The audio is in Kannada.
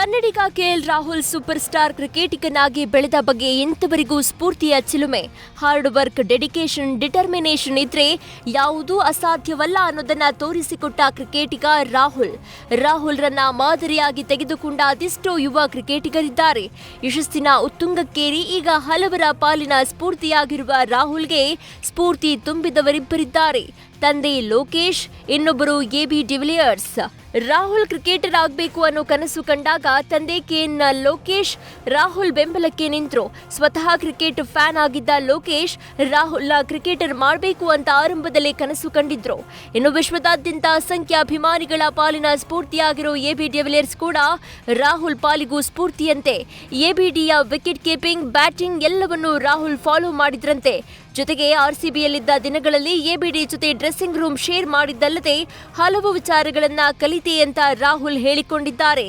Kannadiga KL Rahul super star ಕ್ರಿಕೆಟಿಗನಾಗಿ ಬೆಳೆದ ಬಗ್ಗೆ ಎಂತವರಿಗೂ ಸ್ಫೂರ್ತಿಯ ಚಿಲುಮೆ. ಹಾರ್ಡ್ ವರ್ಕ್ ಡೆಡಿಕೇಶನ್ ಡಿಟರ್ಮಿನೇಷನ್ ಇದ್ರೆ ಯಾವುದೂ ಅಸಾಧ್ಯವಲ್ಲ ಅನ್ನೋದನ್ನ ತೋರಿಸಿಕೊಟ್ಟ ಕ್ರಿಕೆಟಿಗ ರಾಹುಲ್. ರಾಹುಲ್ರನ್ನ ಮಾದರಿಯಾಗಿ ತೆಗೆದುಕೊಂಡ ಅದೆಷ್ಟೋ ಯುವ ಕ್ರಿಕೆಟಿಗರಿದ್ದಾರೆ. ಯಶಸ್ಸಿನ ಉತ್ತುಂಗಕ್ಕೇರಿ ಈಗ ಹಲವರ ಪಾಲಿನ ಸ್ಫೂರ್ತಿಯಾಗಿರುವ ರಾಹುಲ್ಗೆ ಸ್ಫೂರ್ತಿ ತುಂಬಿದವರಿಬ್ಬರಿದ್ದಾರೆ. ತಂದೆ ಲೋಕೇಶ್, ಇನ್ನೊಬ್ಬರು ಎಬಿ ಡಿವಿಲಿಯರ್ಸ್. ರಾಹುಲ್ ಕ್ರಿಕೆಟರ್ ಆಗಬೇಕು ಅನ್ನೋ ಕನಸು ಕಂಡಾಗ ತಂದೆ ಕೆಎನ್ ಲೋಕೇಶ್, ರಾಹುಲ್ ಬೆಂಬಲಕ್ಕೆ ನಿಂತರು. ಸ್ವತಃ ಕ್ರಿಕೆಟ್ ಫ್ಯಾನ್ ಆಗಿದ್ದ ಲೋಕೇಶ್, ರಾಹುಲ್ನ ಕ್ರಿಕೆಟರ್ ಮಾಡಬೇಕು ಅಂತ ಆರಂಭದಲ್ಲಿ ಕನಸು ಕಂಡಿದ್ರು. ಇನ್ನು ವಿಶ್ವದಾದ್ಯಂತ ಅಸಂಖ್ಯ ಅಭಿಮಾನಿಗಳ ಪಾಲಿನ ಸ್ಫೂರ್ತಿಯಾಗಿರೋ ಎಬಿ ಡಿವಿಲಿಯರ್ಸ್ ಕೂಡ ರಾಹುಲ್ ಪಾಲಿಗೂ ಸ್ಫೂರ್ತಿಯಂತೆ. ಎಬಿಡಿಯ ವಿಕೆಟ್ ಕೀಪಿಂಗ್, ಬ್ಯಾಟಿಂಗ್ ಎಲ್ಲವನ್ನೂ ರಾಹುಲ್ ಫಾಲೋ ಮಾಡಿದ್ರಂತೆ. ಜೊತೆಗೆ ಆರ್ಸಿಬಿಯಲ್ಲಿದ್ದ ದಿನಗಳಲ್ಲಿ ಎಬಿಡಿ ಜೊತೆ ಡ್ರೆಸ್ಸಿಂಗ್ ರೂಮ್ ಶೇರ್ ಮಾಡಿದ್ದಲ್ಲದೆ ಹಲವು ವಿಚಾರಗಳನ್ನ ಕಲಿತೆ ಅಂತ ರಾಹುಲ್ ಹೇಳಿಕೊಂಡಿದ್ದಾರೆ.